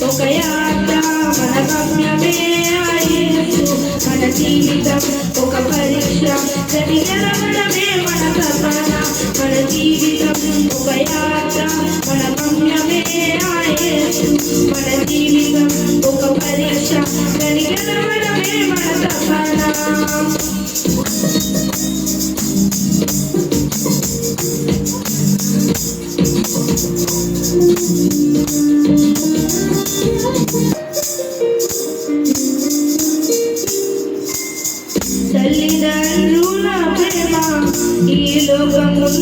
ఒక యాత్ర మన గమ్యమే యేసు మన జీవితం ఒక పరీక్ష గది గెలవడమే మన తపన మన జీవితం ఒక యాత్ర మన గమ్యమే యేసు మన జీవితం ఒక పరీక్ష గది గెలవడమే మన తపన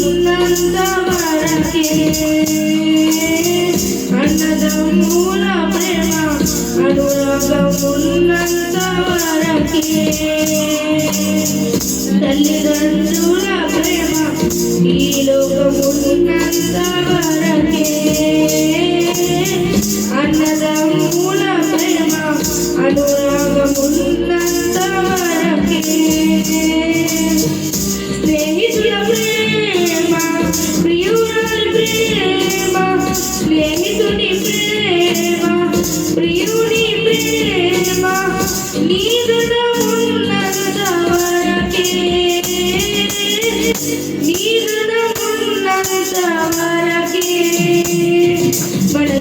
లోకమున్నంత అన్నదమ్ముల ప్రేమ అనురాగమున్నంత తల్లిదండ్రుల ప్రేమ ఈ లోకమున్నంత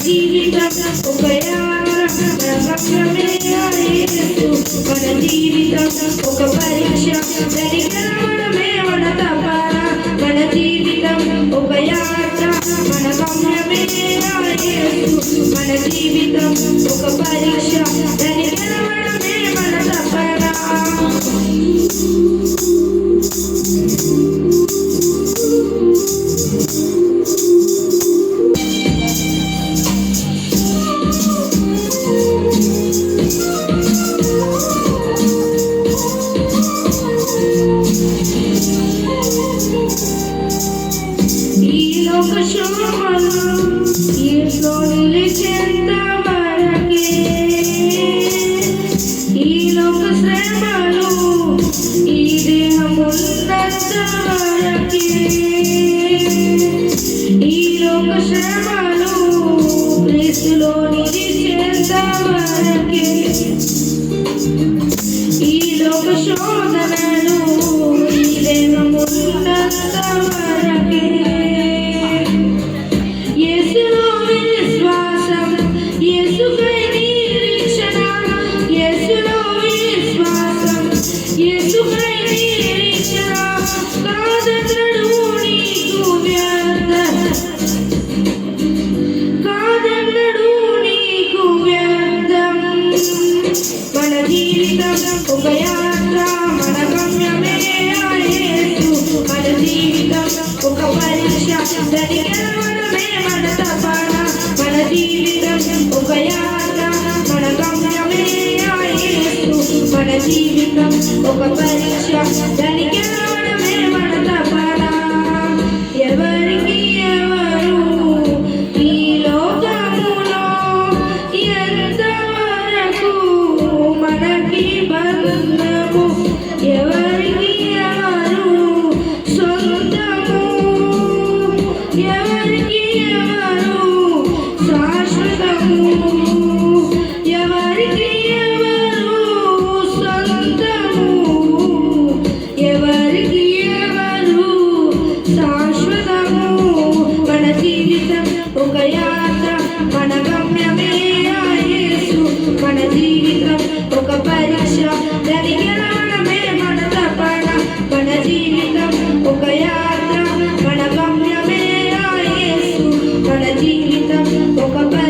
జీవితం ఒక మన జీవితం ఒక పరీక్ష జరిగడమే మన తపన మన జీవితం ఒక యాత్ర మన గమ్యమే మన జీవితం ఒక పరీక్ష జరిగడమే లోక శ్రమలు చేత నిలిచేంత వరకే ఈ లోక శోధనలు జీవితం ఒక పరీక్ష దానికి Poco a